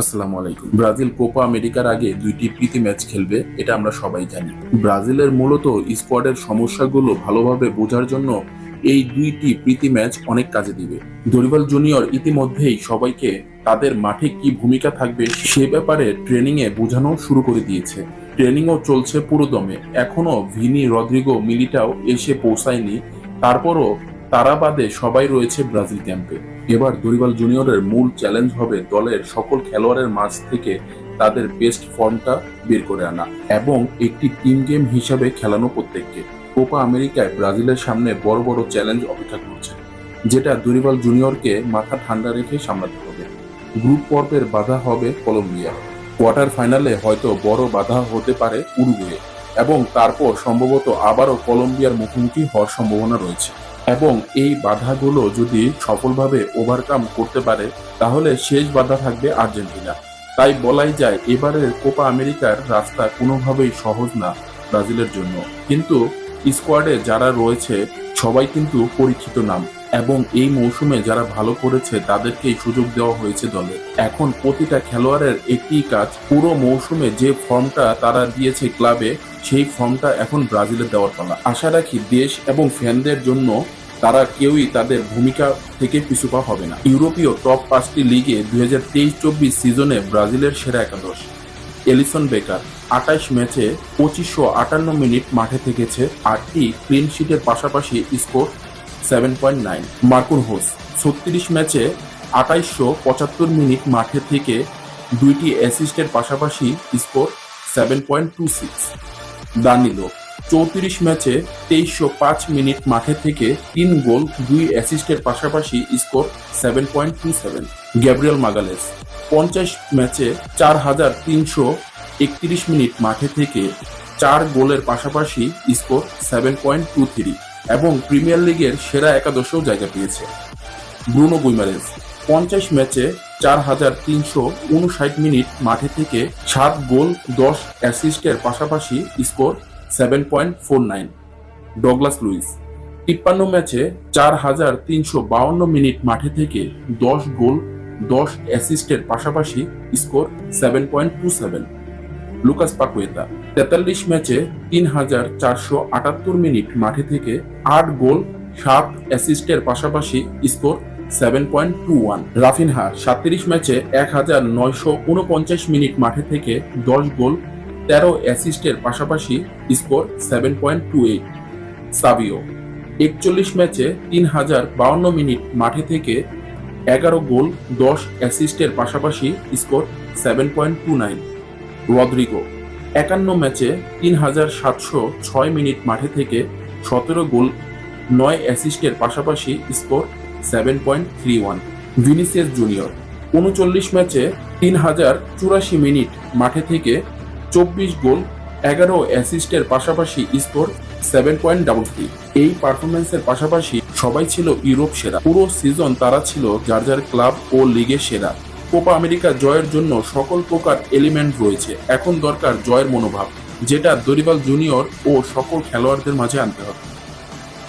আসসালামু আলাইকুম। Brazil Copa আমেরিকার আগে দুইটি প্রীতি ম্যাচ খেলবে, এটা আমরা সবাই জানি। ব্রাজিলের মূলত স্কোয়াডের সমস্যাগুলো ভালোভাবে বোঝার জন্য এই দুইটি প্রীতি ম্যাচ অনেক কাজে দিবে। দরিবাল জুনিয়র ইতিমধ্যেই সবাইকে তাদের মাঠে কি ভূমিকা থাকবে সে ব্যাপারে ট্রেনিং এ বোঝানো শুরু করে দিয়েছে। ট্রেনিংও চলছে পুরো দমে এখনও ভিনি রদ্রিগো মিলিটাও এসে পৌঁছায়নি। তারপরও তারা বাদে সবাই রয়েছে ব্রাজিল ক্যাম্পে। এবার দরিবাল জুনিয়রের মূল চ্যালেঞ্জ হবে দলের সকল খেলোয়াড়ের মাঝ থেকে তাদের বেস্ট ফর্মটা বের করে আনা এবং একটি টিম গেম হিসাবে খেলানো প্রত্যেককে। কোপা আমেরিকায় ব্রাজিলের সামনে বড় বড় চ্যালেঞ্জ অপেক্ষা করছে, যেটা দরিবাল জুনিয়রকে মাথা ঠান্ডা রেখে সামলাতে হবে। গ্রুপ পর্বের বাধা হবে কলম্বিয়া। কোয়ার্টার ফাইনালে হয়তো বড় বাধা হতে পারে উরুগুয়ে এবং তারপর সম্ভবত আবারও কলম্বিয়ার মুখোমুখি হওয়ার সম্ভাবনা রয়েছে। এবং এই বাধাগুলো যদি সফলভাবে ওভারকাম করতে পারে, তাহলে শেষ বাধা থাকবে আর্জেন্টিনা। তাই বলাই যায়, এবারের কোপা আমেরিকার রাস্তা কোনোভাবেই সহজ না ব্রাজিলের জন্য। কিন্তু স্কোয়াডে যারা রয়েছে, সবাই কিন্তু পরিচিত নাম। এবং এই মৌসুমে যারা ভালো করেছে, তাদেরকেই সুযোগ দেওয়া হয়েছে দলে। এখন প্রতিটা খেলোয়াড়ের একটি কাজ, পুরো মৌসুমে যে ফর্মটা তারা দিয়েছে ক্লাবে, সেই ফর্মটা এখন ব্রাজিলে দেওয়ার পালা। আশা রাখি দেশ এবং ফ্যানদের জন্য তারা কেউই তাদের ভূমিকা থেকে পিছুপা হবে না। ইউরোপীয় টপ পাঁচটি লিগে দুই হাজার তেইশ চব্বিশ সিজনে ব্রাজিলের সেরা একাদশ। এলিসন বেকার আটাইশ ম্যাচে পঁচিশশো আটান্ন মিনিট মাঠে থেকেছে, আটটি ক্লিন শিটের পাশাপাশি score seven point nine. Marquinhos, ছত্রিশ ম্যাচে আটাইশশো পঁচাত্তর মিনিট মাঠে থেকে দুইটি অ্যাসিস্টের পাশাপাশি score seven point two six. Danilo চৌত্রিশ ম্যাচে তেইশশো পাঁচ মিনিট মাঠে থেকে তিন গোল, দুই অ্যাসিস্টের পাশাপাশি score seven point two seven. Gabriel Magalhaes, পঞ্চাশ ম্যাচে চার হাজার তিনশো একত্রিশ মিনিট মাঠে থেকে চার গোলের পাশাপাশি score seven point two three. এবং প্রিমিয়ার লিগের সেরা একাদশেও জায়গা পেয়েছে। ব্রুনো গুইমারেস পঞ্চাশ ম্যাচে চার হাজার তিনশো উনষাট মিনিট মাঠে থেকে সাত গোল, দশ অ্যাসিস্টের পাশাপাশি score seven point four nine. Douglas Luiz, তিপ্পান্ন ম্যাচে চার হাজার তিনশো বাউন্ন মিনিট মাঠে থেকে দশ গোল, দশ অ্যাসিস্টের পাশাপাশি score seven point two seven. Lucas Paqueta. তেতাল্লিশ ম্যাচে তিন হাজার চারশো আটাত্তর মিনিট মাঠে থেকে আট গোল, সাত অ্যাসিস্টের পাশাপাশি score seven point two one. Raphinha সাতত্রিশ ম্যাচে এক হাজার নয়শো উনপঞ্চাশ মিনিট মাঠে থেকে দশ গোল, তেরো অ্যাসিস্টের পাশাপাশি score seven point two eight. Savio একচল্লিশ ম্যাচে তিন হাজার বাউন্ন মিনিট মাঠে থেকে এগারো গোল, দশ অ্যাসিস্টের পাশাপাশি score seven point two nine. Rodrygo, একান্ন ম্যাচে তিন হাজার সাতশো ছয় মিনিট মাঠে থেকে সতেরো গোল, নয় অ্যাসিস্টের পাশাপাশি score seven point three one. Vinicius Junior, উনচল্লিশ ম্যাচে তিন হাজার চুরাশি মিনিট মাঠে থেকে চব্বিশ গোল, এগারো অ্যাসিস্টের পাশাপাশি score seven point double three. এই পারফরমেন্সের পাশাপাশি সবাই ছিল ইউরোপ সেরা। পুরো সিজন তারা ছিল যার যার ক্লাব ও লিগের সেরা। কোপা আমেরিকা জয়ের জন্য সকল প্রকার এলিমেন্ট রয়েছে। এখন দরকার জয়ের মনোভাব, যেটা দরিবাল জুনিয়র ও সকল খেলোয়াড়দের মাঝে আনতে হবে।